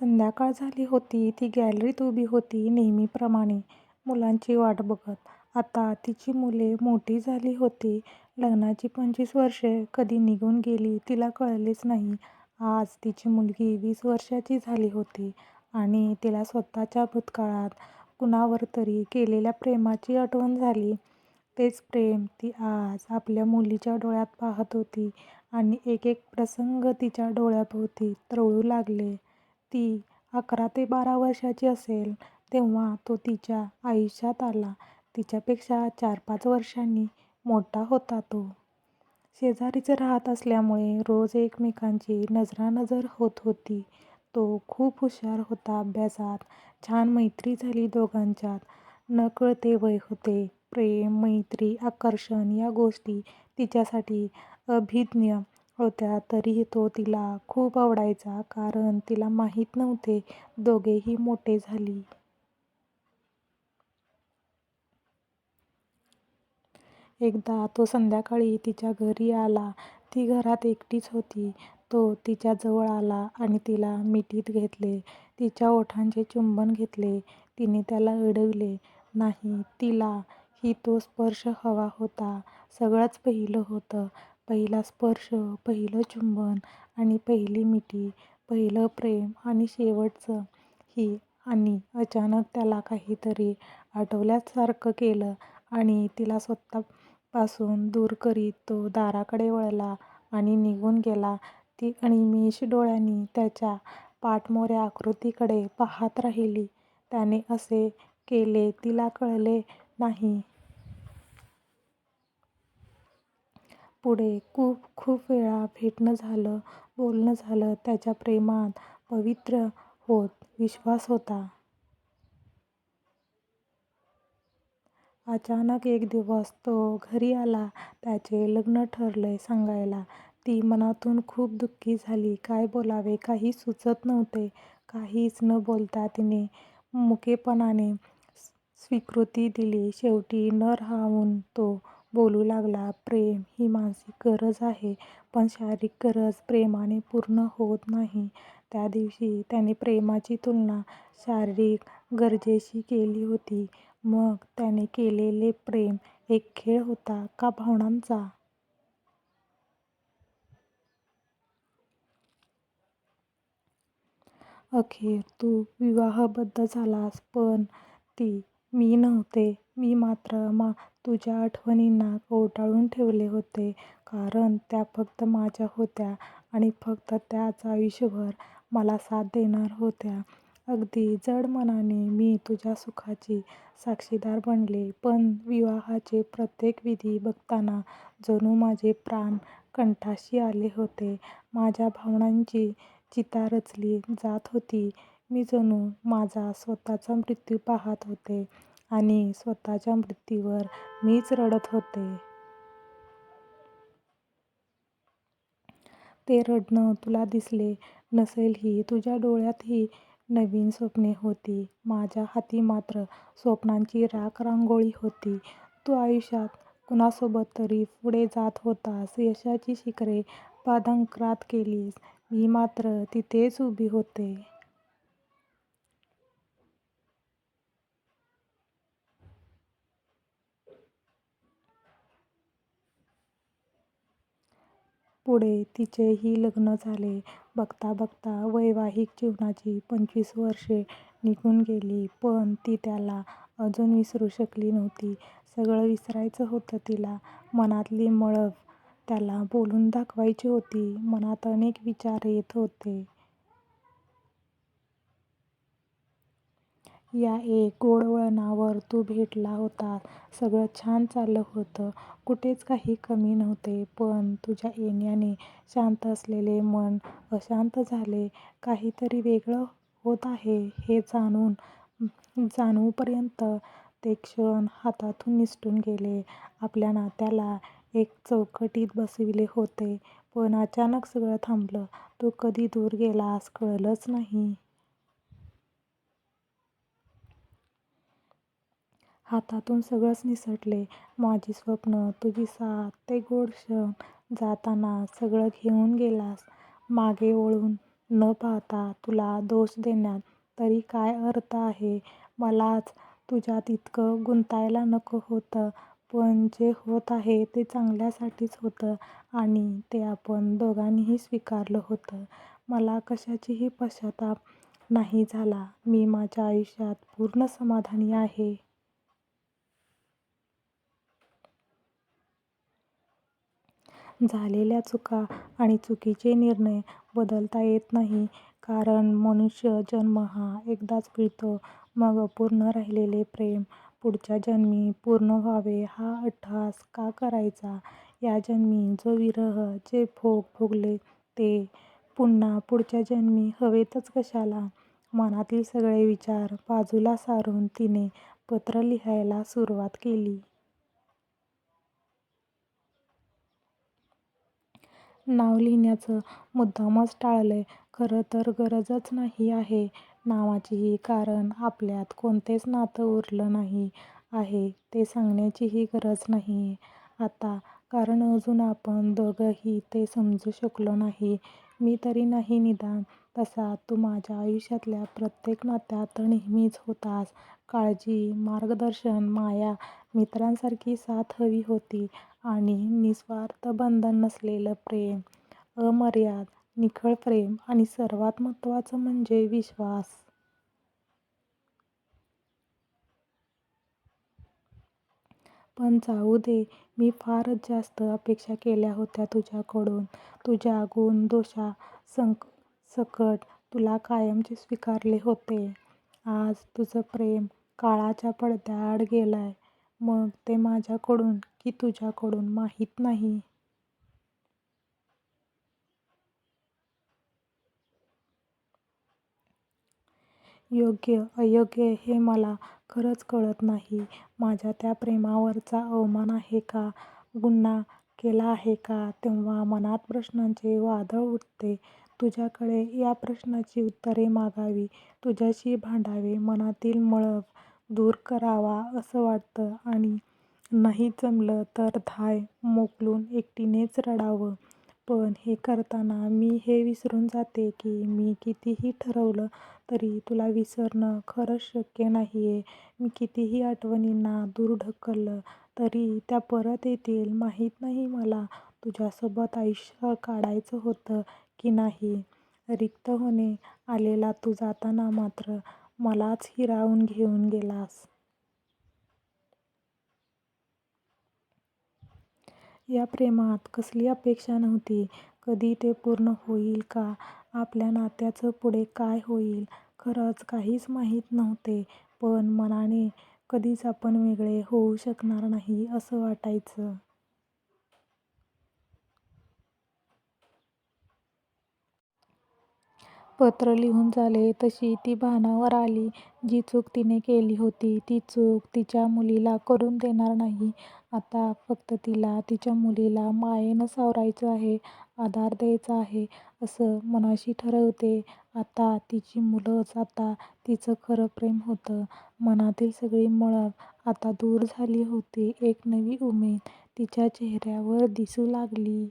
संध्याकाळ झाली होती. ती गॅलरीत उभी होती नेहमीप्रमाणे, मुलांची वाट बघत. आता तिची मुले मोठी झाली होती. लग्नाची पंचवीस वर्षे कधी निघून गेली तिला कळलेच नाही. आज तिची मुलगी वीस वर्षांची झाली होती आणि तिला स्वतःच्या भूतकाळात कुणावरतरी केलेल्या प्रेमाची आठवण झाली. तेच प्रेम ती आज आपल्या मुलीच्या डोळ्यात पाहत होती आणि एक एक प्रसंग तिच्या डोळ्याभोवती तरळू लागले. ती अकरा ते बारा वर्षाची असेल तेव्हा तो तिच्या आयुष्यात आला. तिच्यापेक्षा चार-पाच वर्षांनी मोठा होता तो. शेजारीच राहत असल्यामुळे रोज एकमेकांची नजरानजर होत होती. तो खूप हुशार होता अभ्यासात. छान मैत्री झाली दोघांच्यात. नकळते वय होते. प्रेम, मैत्री, आकर्षण या गोष्टी तिच्यासाठी अभिज्ञ होत्या तरीही तो तिला खूप आवडायचा कारण तिला माहीत नव्हते दोघेही मोठे झाली. एकदा तो संध्याकाळी तिच्या घरी आला. ती घरात एकटीच होती. तो तिच्याजवळ आला आणि तिला मिठीत घेतले. तिच्या ओठांचे चुंबन घेतले. तिने त्याला अडविले नाही. तिला ही तो स्पर्श हवा होता. सगळंच पहिलं होतं. पहिला स्पर्श, पहिलं चुंबन आणि पहिली मिठी. पहिलं प्रेम आणि शेवटचं ही आणि अचानक त्याला काहीतरी आठवल्यासारखं केलं आणि तिला स्वतःपासून दूर करीत तो दाराकडे वळला आणि निघून गेला. ती अनिमिष डोळ्यांनी त्याच्या पाठमोऱ्या आकृतीकडे पाहत राहिली. त्याने असे केले तिला कळले नाही. पुढे खूप खूप वेळा भेटणं झालं, बोलणं झालं. त्याच्या प्रेमात पवित्र होत विश्वास होता. अचानक एक दिवस तो घरी आला त्याचे लग्न ठरलंय सांगायला. ती मनातून खूप दुःखी झाली. काय बोलावे काही सुचत नव्हते. काहीच न बोलता तिने मुकेपणाने स्वीकृती दिली. शेवटी न राहून तो बोलू लागला. प्रेम ही मानसिक गरज आहे पण शारीरिक गरज प्रेमाने पूर्ण होत नाही. त्या दिवशी त्याने प्रेमाची तुलना शारीरिक गरजेशी केली होती. मग त्याने केलेले प्रेम एक खेळ होता का भावनांचा? अखेर तू विवाहबद्ध झालास पण ती मी नव्हते. मी मात्र मा तुझ्या आठवणींना कोटाळून ठेवले होते कारण त्या फक्त माझ्या होत्या आणि फक्त त्याच आयुष्यभर मला साथ देणार होत्या. अगदी जड मनाने मी तुझ्या सुखाची साक्षीदार बनले. पण विवाहाचे प्रत्येक विधी बघताना जणू माझे प्राण कंठाशी आले होते. माझ्या भावनांची चिता रचली जात होती. मी जणू माझा स्वतःचा मृत्यू पाहत होते आणि स्वतःच्या मृत्यूवर मीच रडत होते. ते रडणं तुला दिसले नसेलही. तुझ्या डोळ्यातही नवीन स्वप्ने होती. माझ्या हाती मात्र स्वप्नांची राख-रांगोळी होती. तू आयुष्यात कुणासोबत तरी पुढे जात होतास. यशाची शिखरे पादाक्रांत केलीस. मी मात्र तिथेच उभी होते. पुढे तिचेही लग्न झाले. बघता बघता वैवाहिक जीवनाची पंचवीस वर्षे निघून गेली. पण ती त्याला अजून विसरू शकली नव्हती. सगळं विसरायचं होतं तिला. मनातली मळभ त्याला बोलून दाखवायची होती. मनात अनेक विचार येत होते. या एक गोड वळणावर तू भेटला होतास. सगळं छान चाललं होतं. कुठेच काही कमी नव्हते. पण तुझ्या येण्याने शांत असलेले मन अशांत झाले. काहीतरी वेगळं होत आहे हे जाणवूपर्यंत ते क्षण हातातून निसटून गेले. आपल्या नात्याला एका चौकटीत बसविले होते. पण अचानक सगळं थांबलं. तू कधी दूर गेलास कळलंच नाही. हातातून सगळंच निसटले. माझी स्वप्नं, तुझी साथ, ते गोड क्षण. जाताना सगळं घेऊन गेलास. मागे वळून न पाहता तुला दोष देण्यात तरी काय अर्थ आहे? मलाच तुझ्यात इतकं गुंतायला नको होतं. पण जे होत आहे ते चांगल्यासाठीच होतं आणि ते आपण दोघांनीही स्वीकारलं होतं. मला कशाचाही पश्चाताप नाही झाला. मी माझ्या आयुष्यात पूर्ण समाधानी आहे. झालेल्या चुका आणि चुकीचे निर्णय बदलता येत नाही. कारण मनुष्य जन्म हा एकदाच मिळतो. मग अपूर्ण राहिलेले प्रेम पुढच्या जन्मी पूर्ण व्हावे हा अट्टहास का करायचा? या जन्मी जो विरह, जे भोग भोगले ते पुन्हा पुढच्या जन्मी हवेतच कशाला? मनातील सगळे विचार बाजूला सारून तिने पत्र लिहायला सुरुवात केली. नाव लिहिण्याचं मुद्दामच टाळलंय. खरं तर गरजच नाही आहे नावाचीही कारण आपल्यात कोणतेच नातं उरलं नाही आहे ते सांगण्याचीही गरज नाहीये आता कारण अजून आपण दोघंही ते समजू शकलो नाही. मी तरी नाही निदान. तसा तू माझ्या आयुष्यातल्या प्रत्येक नात्यात नेहमीच होतास. काळजी, मार्गदर्शन, माया, मित्रांसारखी साथ हवी होती आणि निस्वार्थ बंधन नसलेलं प्रेम. अमर्याद, निखळ प्रेम आणि सर्वात महत्त्वाचं म्हणजे विश्वास. पण जाऊ दे. मी फारच जास्त अपेक्षा केल्या होत्या तुझ्याकडून. तुझ्या गुण-दोषांसकट तुला कायमचे स्वीकारले होते. आज तुझं प्रेम काळाच्या पडद्याआड गेलंय. मग ते माझ्याकडून की तुझ्याकडून माहीत नाही. योग्य अयोग्य हे मला खरंच कळत नाही. माझ्या त्या प्रेमावरचा अवमान आहे का? गुन्हा केला आहे का? तेव्हा मनात प्रश्नांचे वादळ उठते. तुझ्याकडे या प्रश्नांची उत्तरे मागावी. तुझ्याशी भांडावे. मनातील मळप दूर करावा असं वाटतं आणि नाही जमलं तर धाय मोकलून एकटीनेच रडावं. पण हे करताना मी हे विसरून जाते की मी कितीही ठरवलं तरी तुला विसरणं खरंच शक्य नाहीये. मी कितीही आठवणींना दूर ढकललं तरी त्या परत येतील माहीत नाही मला तुझ्यासोबत आयुष्य काढायचं होतं की नाही. रिक्त होणे आलेला तू जाताना मात्र मलाच हिरावून घेऊन गेलास. या प्रेमात कसली अपेक्षा नव्हती. कधी ते पूर्ण होईल का? आपल्या नात्याचं पुढे काय होईल? खरंच काहीच माहीत नव्हते. पण मनाने कधीच आपण वेगळे होऊ शकणार नाही असं वाटायचं. पत्र लिहून झाले तशी ती भानावर आली. जी चूक तिने केली होती ती चूक तिच्या मुलीला करून देणार नाही. आता फक्त तिला तिच्या मुलीला मायेनं सावरायचं आहे. आधार द्यायचा आहे असं मनाशी ठरवते. आता तिची मुलंच आता तिचं खरं प्रेम होतं. मनातील सगळी मळप आता दूर झाली होती. एक नवी उमेद तिच्या चेहऱ्यावर दिसू लागली.